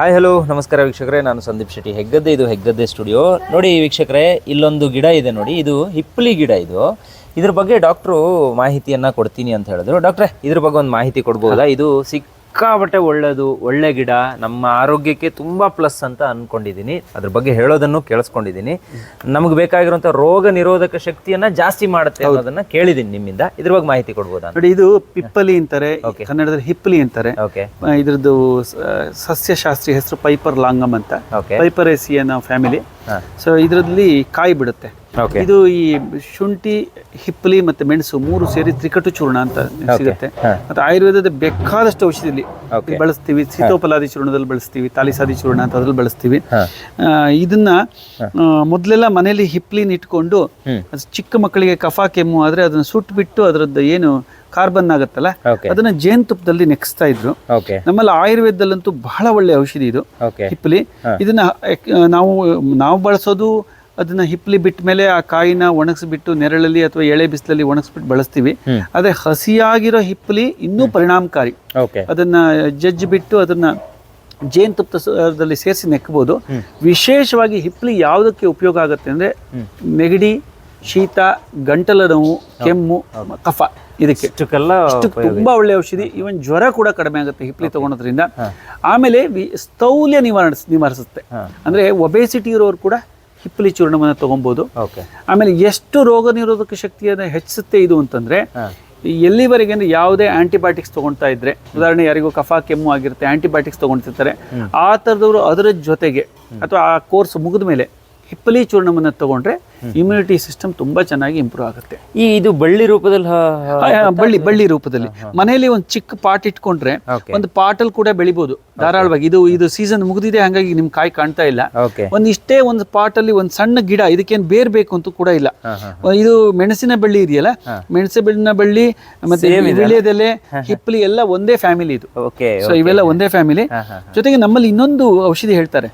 Hi hello ನಮಸ್ಕಾರ ವೀಕ್ಷಕರೇ, ನಾನು ಸಂದೀಪ್ ಶೆಟ್ಟಿ. ಹೆಗ್ಗದ್ದೆ ಇದು ಹೆಗ್ಗದ್ದೆ ಸ್ಟುಡಿಯೋ ನೋಡಿ ವೀಕ್ಷಕರೇ, ಇಲ್ಲೊಂದು ಗಿಡ ಇದೆ ನೋಡಿ. ಇದು ಹಿಪ್ಪಲಿ ಗಿಡ ಇದು. ಇದ್ರ ಬಗ್ಗೆ ಡಾಕ್ಟ್ರು ಮಾಹಿತಿಯನ್ನ ಕೊಡ್ತೀನಿ ಅಂತ ಹೇಳಿದ್ರು. ಡಾಕ್ಟ್ರೆ ಇದ್ರ ಬಗ್ಗೆ ಒಂದು ಮಾಹಿತಿ ಕೊಡ್ಬೋದಾ? ಇದು ಸಿಕ್ಕಾಬಟ್ಟೆ ಒಳ್ಳೆಯದು ಒಳ್ಳೆ ಗಿಡ ನಮ್ಮ ಆರೋಗ್ಯಕ್ಕೆ ತುಂಬಾ ಪ್ಲಸ್ ಅಂತ ಅಂದ್ಕೊಂಡಿದ್ದೀನಿ ಅದ್ರ ಬಗ್ಗೆ ಹೇಳೋದನ್ನು ಕೇಳಿಸ್ಕೊಂಡಿದ್ದೀನಿ ನಮಗೆ ಬೇಕಾಗಿರುವಂಥ ರೋಗ ನಿರೋಧಕ ಶಕ್ತಿಯನ್ನ ಜಾಸ್ತಿ ಮಾಡುತ್ತೆ ಅನ್ನೋದನ್ನ ಕೇಳಿದ್ದೀನಿ ನಿಮ್ಮಿಂದ. ಇದ್ರ ಬಗ್ಗೆ ಮಾಹಿತಿ ಕೊಡ್ಬೋದಾ? ನೋಡಿ ಇದು ಪಿಪ್ಪಲಿ ಅಂತಾರೆ ಕನ್ನಡದಲ್ಲಿ ಹಿಪ್ಪಲಿ ಅಂತಾರೆ. ಓಕೆ ಇದ್ರದ್ದು ಸಸ್ಯಶಾಸ್ತ್ರೀಯ ಹೆಸರು ಪೈಪರ್ ಲಾಂಗಮ್ ಅಂತ. ಓಕೆ ಪೈಪರೇಸಿ ಅನ್ನೋ ಫ್ಯಾಮಿಲಿ. ಸೊ ಇದರಲ್ಲಿ ಕಾಯಿ ಬಿಡುತ್ತೆ. ಇದು ಈ ಶುಂಠಿ ಹಿಪ್ಪಲಿ ಮತ್ತೆ ಮೆಣಸು ಮೂರು ಸೇರಿ ತ್ರಿಕಟು ಚೂರ್ಣ ಅಂತ ಸಿಗುತ್ತೆ. ಮತ್ತೆ ಆಯುರ್ವೇದದ ಬೇಕಾದಷ್ಟು ಔಷಧಿಲಿ. ಬಳಸ್ತೀವಿ. ಸೀತೋಪಲಾದಿ ಚೂರ್ಣದಲ್ಲಿ ಬಳಸ್ತೀವಿ ತಾಲಿಸಾದಿ ಚೂರ್ಣ ಅಂತ ಅದ್ರಲ್ಲಿ ಬಳಸ್ತೀವಿ. ಆ, ಇದನ್ನ ಮೊದ್ಲೆಲ್ಲ ಮನೇಲಿ ಹಿಪ್ಲಿನ ಇಟ್ಕೊಂಡು. ಚಿಕ್ಕ ಮಕ್ಕಳಿಗೆ ಕಫ ಕೆಮ್ಮು ಆದ್ರೆ ಅದನ್ನ ಸುಟ್ಬಿಟ್ಟು ಅದರದ್ದು ಏನು ಕಾರ್ಬನ್ ಆಗುತ್ತಲ್ಲ? ಅದನ್ನ ಜೇನುತುಪ್ಪದಲ್ಲಿ ನೆಕ್ಸ್ತಾ ಇದ್ರು. ನಮ್ಮಲ್ಲಿ ಆಯುರ್ವೇದದಲ್ಲಂತೂ ಬಹಳ ಒಳ್ಳೆ ಔಷಧಿ ಇದು. ಹಿಪ್ಲಿ. ಹಿಪ್ಪಲಿ ಇದನ್ನ ನಾವು ನಾವು ಬಳಸೋದು ಅದನ್ನ ಹಿಪ್ಲಿ ಬಿಟ್ಟ ಮೇಲೆ ಆ ಕಾಯಿನ ಒಣಗಿಸ್ಬಿಟ್ಟು ನೆರಳಲ್ಲಿ ಅಥವಾ ಎಳೆ ಬಿಸಿಲಲ್ಲಿ ಒಣಗಿಸ್ಬಿಟ್ಟು ಬಳಸ್ತೀವಿ. ಅದೇ ಆದ್ರೆ ಹಸಿಯಾಗಿರೋ ಹಿಪ್ಪಲಿ ಇನ್ನೂ ಪರಿಣಾಮಕಾರಿ. ಅದನ್ನ ಜಜ್ಜಿ ಬಿಟ್ಟು ಅದನ್ನ ಜೇನುತುಪ್ಪದಲ್ಲಿ ಸೇರಿಸಿ ನೆಕ್ಕಬಹುದು ವಿಶೇಷವಾಗಿ ಹಿಪ್ಲಿ ಯಾವುದಕ್ಕೆ ಉಪಯೋಗ ಆಗುತ್ತೆ ಅಂದ್ರೆ ನೆಗಡಿ ಶೀತ ಗಂಟಲ ನೋವು ಕೆಮ್ಮು ಕಫ ಇದಕ್ಕೆ. ಇಷ್ಟಕ್ಕೆಲ್ಲ ತುಂಬಾ ಒಳ್ಳೆ ಔಷಧಿ. ಇವನ್ ಜ್ವರ ಕೂಡ ಕಡಿಮೆ ಆಗುತ್ತೆ ಹಿಪ್ಲಿ ತಗೊಳೋದ್ರಿಂದ ಆಮೇಲೆ ಸ್ಥೌಲ್ಯ ನಿವಾರಿಸ್ ನಿವಾರಿಸುತ್ತೆ. ಅಂದ್ರೆ ಒಬೆಸಿಟಿ ಇರೋರು ಕೂಡ ಹಿಪ್ಪಲಿ ಚೂರ್ಣವನ್ನು ತಗೊಬೋದು. ಆಮೇಲೆ ಎಷ್ಟು ರೋಗ ನಿರೋಧಕ ಶಕ್ತಿಯನ್ನು ಹೆಚ್ಚಿಸುತ್ತೆ ಇದು ಅಂತಂದ್ರೆ. ಎಲ್ಲಿವರೆಗೆ ಅಂದ್ರೆ ಯಾವುದೇ ಆಂಟಿಬಯೋಟಿಕ್ಸ್ ತಗೊಳ್ತಾ ಇದ್ರೆ ಉದಾಹರಣೆ ಯಾರಿಗೂ ಕಫ ಕೆಮ್ಮು ಆಗಿರುತ್ತೆ ಆಂಟಿಬಯೋಟಿಕ್ಸ್ ತಗೊಳ್ತಿರ್ತಾರೆ ಆ ಥರದವರು ಅದರ ಜೊತೆಗೆ ಅಥವಾ ಆ ಕೋರ್ಸ್ ಮುಗಿದ ಮೇಲೆ ಹಿಪ್ಪಲಿ ಚೂರ್ಣವನ್ನು ತಗೊಂಡ್ರೆ ಇಮ್ಯುನಿಟಿ ಸಿಸ್ಟಮ್ ತುಂಬಾ ಚೆನ್ನಾಗಿ ಇಂಪ್ರೂವ್ ಆಗುತ್ತೆ. ಈ ಇದು ಬಳ್ಳಿ ರೂಪದಲ್ಲಿ ಬಳ್ಳಿ ಬಳ್ಳಿ ರೂಪದಲ್ಲಿ. ಮನೆಯಲ್ಲಿ ಒಂದು ಚಿಕ್ಕ ಪಾಟ್ ಇಟ್ಕೊಂಡ್ರೆ ಒಂದು ಪಾಟಲ್ಲಿ ಕೂಡ ಬೆಳಿಬಹುದು ಧಾರಾಳವಾಗಿ. ಇದು ಇದು ಸೀಸನ್ ಮುಗಿದಿದೆ ಹಾಗಾಗಿ ನಿಮ್ ಕಾಯಿ ಕಾಣ್ತಾ ಇಲ್ಲ. ಒಂದ್ ಇಷ್ಟೇ ಒಂದು ಪಾಟಲ್ಲಿ ಒಂದು ಸಣ್ಣ ಗಿಡ ಇದಕ್ಕೇನು ಬೇರ್ ಬೇಕು ಅಂತ ಕೂಡ ಇಲ್ಲ. ಇದು ಮೆಣಸಿನ ಬಳ್ಳಿ ಇದೆಯಲ್ಲ ಮೆಣಸಿನ ಬಳ್ಳಿ ಮತ್ತೆ ವಿಳ್ಯದೆಲೆ ಹಿಪ್ಪಲಿ ಎಲ್ಲ ಒಂದೇ ಫ್ಯಾಮಿಲಿ ಇದು. ಸೊ ಇವೆಲ್ಲ ಒಂದೇ ಫ್ಯಾಮಿಲಿ ಜೊತೆಗೆ ನಮ್ಮಲ್ಲಿ ಇನ್ನೊಂದು ಔಷಧಿ ಹೇಳ್ತಾರೆ.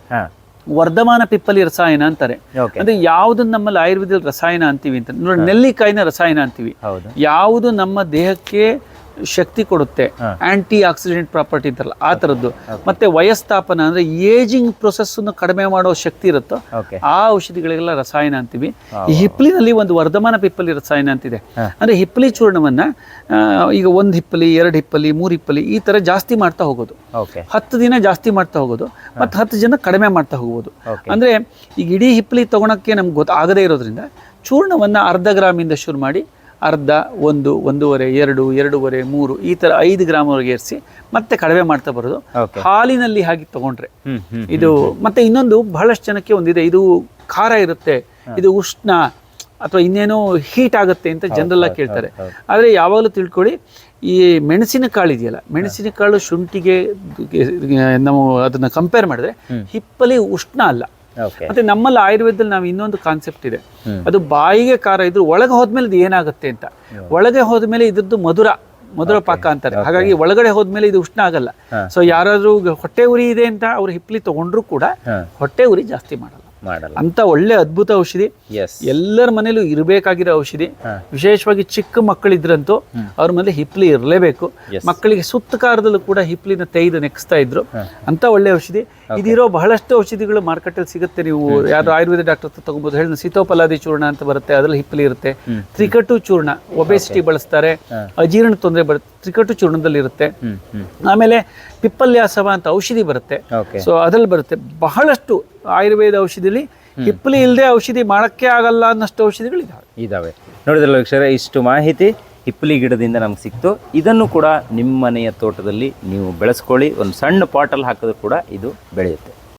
ವರ್ಧಮಾನ ಪಿಪ್ಪಲಿ ರಸಾಯನ ಅಂತಾರೆ. ಅಂದ್ರೆ ಯಾವ್ದನ್ನ ನಮ್ಮಲ್ಲಿ ಆಯುರ್ವೇದದಲ್ಲಿ ರಸಾಯನ ಅಂತೀವಿ ಅಂತ. ನೋಡಿ ನೆಲ್ಲಿಕಾಯಿನ ರಸಾಯನ ಅಂತೀವಿ. ಹೌದು. ಯಾವುದು ನಮ್ಮ ದೇಹಕ್ಕೆ ಶಕ್ತಿ ಕೊಡುತ್ತೆ. ಆಂಟಿ ಆಕ್ಸಿಡೆಂಟ್ ಪ್ರಾಪರ್ಟಿ ಇದ್ರಲ್ಲ ಆ ಥರದ್ದು. ಮತ್ತೆ ವಯಸ್ತಾಪನ ಅಂದ್ರೆ ಏಜಿಂಗ್ ಪ್ರೊಸೆಸ್ ಕಡಿಮೆ ಮಾಡೋ ಶಕ್ತಿ ಇರುತ್ತೋ ಆ ಔಷಧಿಗಳಿಗೆಲ್ಲ ರಸಾಯನ ಅಂತೀವಿ. ಈ ಹಿಪ್ಪಲಿನಲ್ಲಿ ಒಂದು ವರ್ಧಮಾನ ಪಿಪ್ಪಲಿ ರಸಾಯನ ಅಂತಿದೆ. ಅಂದ್ರೆ ಹಿಪ್ಪಲಿ ಚೂರ್ಣವನ್ನ ಈಗ ಒಂದು ಹಿಪ್ಪಲಿ ಎರಡು ಹಿಪ್ಪಲಿ ಮೂರು ಹಿಪ್ಪಲಿ ಈ ತರ ಜಾಸ್ತಿ ಮಾಡ್ತಾ ಹೋಗೋದು. ಹತ್ತು ದಿನ ಜಾಸ್ತಿ ಮಾಡ್ತಾ ಹೋಗೋದು ಮತ್ತೆ ಹತ್ತು ಜನ ಕಡಿಮೆ ಮಾಡ್ತಾ ಹೋಗ್ಬೋದು. ಅಂದ್ರೆ ಈಗ ಇಡೀ ಹಿಪ್ಪಲಿ ತಗೊಳಕ್ಕೆ ನಮ್ಗೆ ಗೊತ್ತಾಗದೇ ಇರೋದ್ರಿಂದ ಚೂರ್ಣವನ್ನ ಅರ್ಧ ಗ್ರಾಮಿಂದ ಶುರು ಮಾಡಿ ಅರ್ಧ ಒಂದು ಒಂದೂವರೆ ಎರಡು ಎರಡೂವರೆ ಮೂರು ಈ ಥರ ಐದು ಗ್ರಾಮ್ವರೆಗೆ ಏರಿಸಿ ಮತ್ತೆ ಕಡಿಮೆ ಮಾಡ್ತಾ ಬರೋದು. ಹಾಲಿನಲ್ಲಿ ಹಾಗೆ ತಗೊಂಡ್ರೆ ಇದು ಮತ್ತೆ ಇನ್ನೊಂದು ಬಹಳಷ್ಟು ಜನಕ್ಕೆ ಒಂದಿದೆ. ಇದು ಖಾರ ಇರುತ್ತೆ. ಇದು ಉಷ್ಣ ಅಥವಾ ಇನ್ನೇನೋ ಹೀಟ್ ಆಗುತ್ತೆ ಅಂತ ಜನರೆಲ್ಲ ಕೇಳ್ತಾರೆ. ಆದರೆ ಯಾವಾಗಲೂ ತಿಳ್ಕೊಳ್ಳಿ ಈ ಮೆಣಸಿನ ಕಾಳು ಇದೆಯಲ್ಲ ಮೆಣಸಿನ ಕಾಳು ಶುಂಠಿಗೆ ನಾವು ಅದನ್ನ ಕಂಪೇರ್ ಮಾಡಿದ್ರೆ ಹಿಪ್ಪಲಿ ಉಷ್ಣ ಅಲ್ಲ. ಮತ್ತೆ ನಮ್ಮಲ್ಲಿ ಆಯುರ್ವೇದದಲ್ಲಿ ನಾವು ಇನ್ನೊಂದು ಕಾನ್ಸೆಪ್ಟ್ ಇದೆ. ಅದು ಬಾಯಿಗೆ ಖಾರ ಇದ್ರು ಒಳಗೆ ಹೋದ್ಮೇಲೆ ಇದು ಏನಾಗುತ್ತೆ ಅಂತ. ಒಳಗೆ ಹೋದ್ಮೇಲೆ ಇದ್ರದ್ದು ಮಧುರ ಮಧುರ ಪಾಕ ಅಂತಾರೆ. ಹಾಗಾಗಿ ಒಳಗಡೆ ಹೋದ್ಮೇಲೆ ಇದು ಉಷ್ಣ ಆಗಲ್ಲ. ಸೊ ಯಾರಾದ್ರೂ ಹೊಟ್ಟೆ ಉರಿ ಇದೆ ಅಂತ ಅವ್ರು ಹಿಪ್ಲಿ ತಗೊಂಡ್ರು ಕೂಡ ಹೊಟ್ಟೆ ಉರಿ ಜಾಸ್ತಿ ಮಾಡಲ್ಲ. ಮಾಡಲ್ಲ. ಅಂತ ಒಳ್ಳೆ ಅದ್ಭುತ ಔಷಧಿ. ಎಲ್ಲರ ಮನೇಲೂ ಇರಬೇಕಾಗಿರೋ ಔಷಧಿ. ವಿಶೇಷವಾಗಿ ಚಿಕ್ಕ ಮಕ್ಕಳಿದ್ರಂತೂ ಅವ್ರ ಮನೇಲಿ ಹಿಪ್ಲಿ ಇರಲೇಬೇಕು. ಮಕ್ಕಳಿಗೆ ಸುತ್ತ ಕಾರದಲ್ಲೂ ಕೂಡ ಹಿಪ್ಲಿನ ತೆಗೆದು ನೆಕ್ಸ್ತಾ ಇದ್ರು. ಅಂತ ಒಳ್ಳೆ ಔಷಧಿ. ಇದಿರೋ ಬಹಳಷ್ಟು ಔಷಧಿಗಳು ಮಾರ್ಕೆಟಲ್ಲಿ ಸಿಗುತ್ತೆ. ನೀವು ಯಾರು ಆಯುರ್ವೇದ ಡಾಕ್ಟರ್ ಹತ್ರ ತಗೊಬೋದು. ಹೇಳಿ ಸೀತೋಪಲಾದಿ ಚೂರ್ಣ ಅಂತ ಬರುತ್ತೆ. ಅದ್ರಲ್ಲಿ ಹಿಪ್ಲಿ ಇರುತ್ತೆ. ತ್ರಿಕಟು ಚೂರ್ಣ ಒಬೆಸಿಟಿ ಬಳಸ್ತಾರೆ. ಅಜೀರ್ಣ ತೊಂದರೆ ಬರುತ್ತೆ ತ್ರಿಕಟು ಚೂರ್ಣದಲ್ಲಿ ಇರುತ್ತೆ. ಆಮೇಲೆ ಪಿಪ್ಪಲ್ಯಾಸವ ಅಂತ ಔಷಧಿ ಬರುತ್ತೆ. ಸೊ ಅದ್ರಲ್ಲಿ ಬರುತ್ತೆ. ಬಹಳಷ್ಟು ಆಯುರ್ವೇದ ಔಷಧಿಲಿ ಹಿಪ್ಪಲಿ ಇಲ್ಲದೆ ಔಷಧಿ ಮಾಡೋಕ್ಕೆ ಆಗಲ್ಲ ಅನ್ನಷ್ಟು ಔಷಧಿಗಳು ಇದಾವೆ. ಇದಾವೆ ನೋಡಿದ್ರಲ್ಲ ವೀಕ್ಷಕರೇ ಇಷ್ಟು ಮಾಹಿತಿ ಹಿಪ್ಪಲಿ ಗಿಡದಿಂದ ನಮ್ಗೆ ಸಿಕ್ತು. ಇದನ್ನು ಕೂಡ ನಿಮ್ಮ ಮನೆಯ ತೋಟದಲ್ಲಿ ನೀವು ಬೆಳೆಸ್ಕೊಳ್ಳಿ. ಒಂದು ಸಣ್ಣ ಪಾಟಲ್ಲಿ ಹಾಕಿದ್ರು ಕೂಡ ಇದು ಬೆಳೆಯುತ್ತೆ.